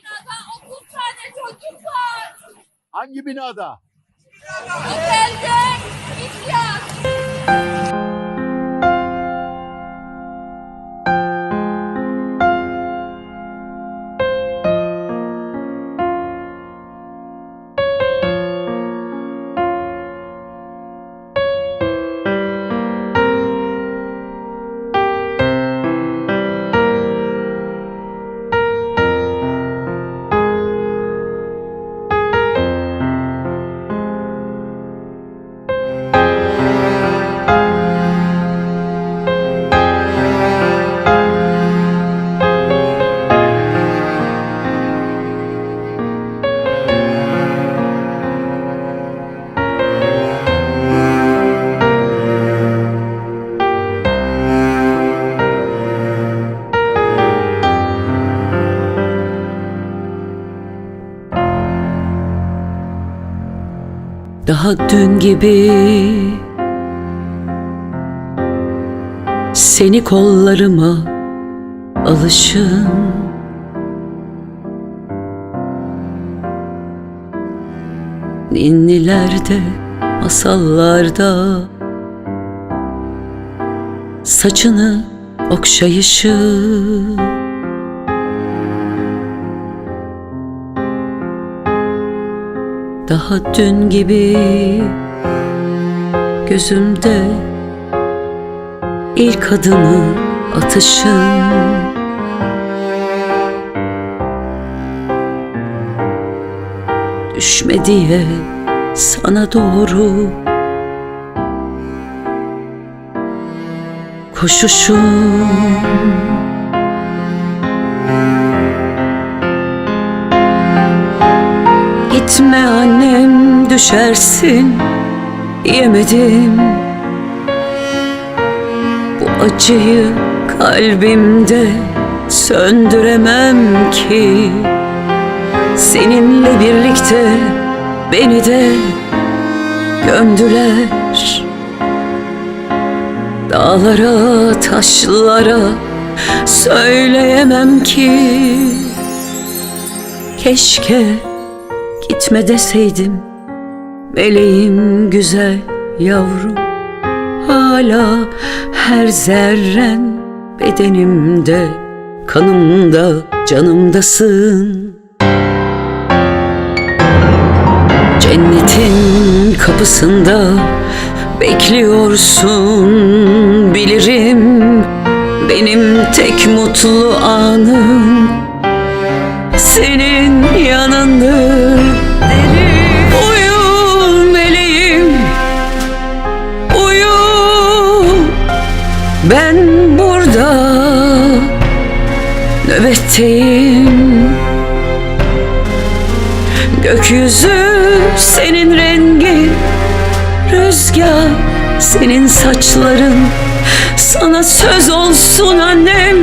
Binada 30 tane çocuk var. Hangi binada? Otelde ihtiyaç. Daha dün gibi. Seni kollarıma alışım Ninnilerde, masallarda Saçını okşayışım Daha dün gibi gözümde ilk adımı atışım Düşme diye sana doğru koşuşum düşersin. Yemedim. Bu acıyı kalbimde söndüremem ki. Seninle birlikte beni de gömdüler. Dağlara, taşlara söyleyemem ki. Keşke Gitme deseydim Meleğim güzel yavrum Hala her zerren Bedenimde Kanımda Canımdasın. Cennetin kapısında Bekliyorsun Bilirim. Benim tek mutlu anım senin yanındır nöbetteyim. Gökyüzü senin rengin, rüzgar senin saçların. Sana söz olsun annem,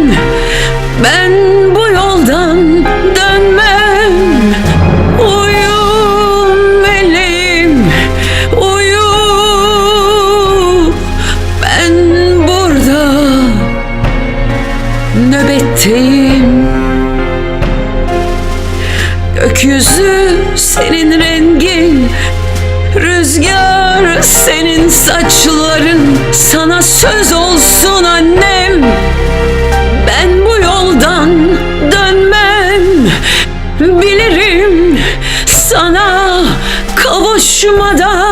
ben bu yoldan dönmem. Gökyüzü senin rengin. Rüzgar senin saçların. Sana söz olsun annem. Ben bu yoldan dönmem. Bilirim sana kavuşmadan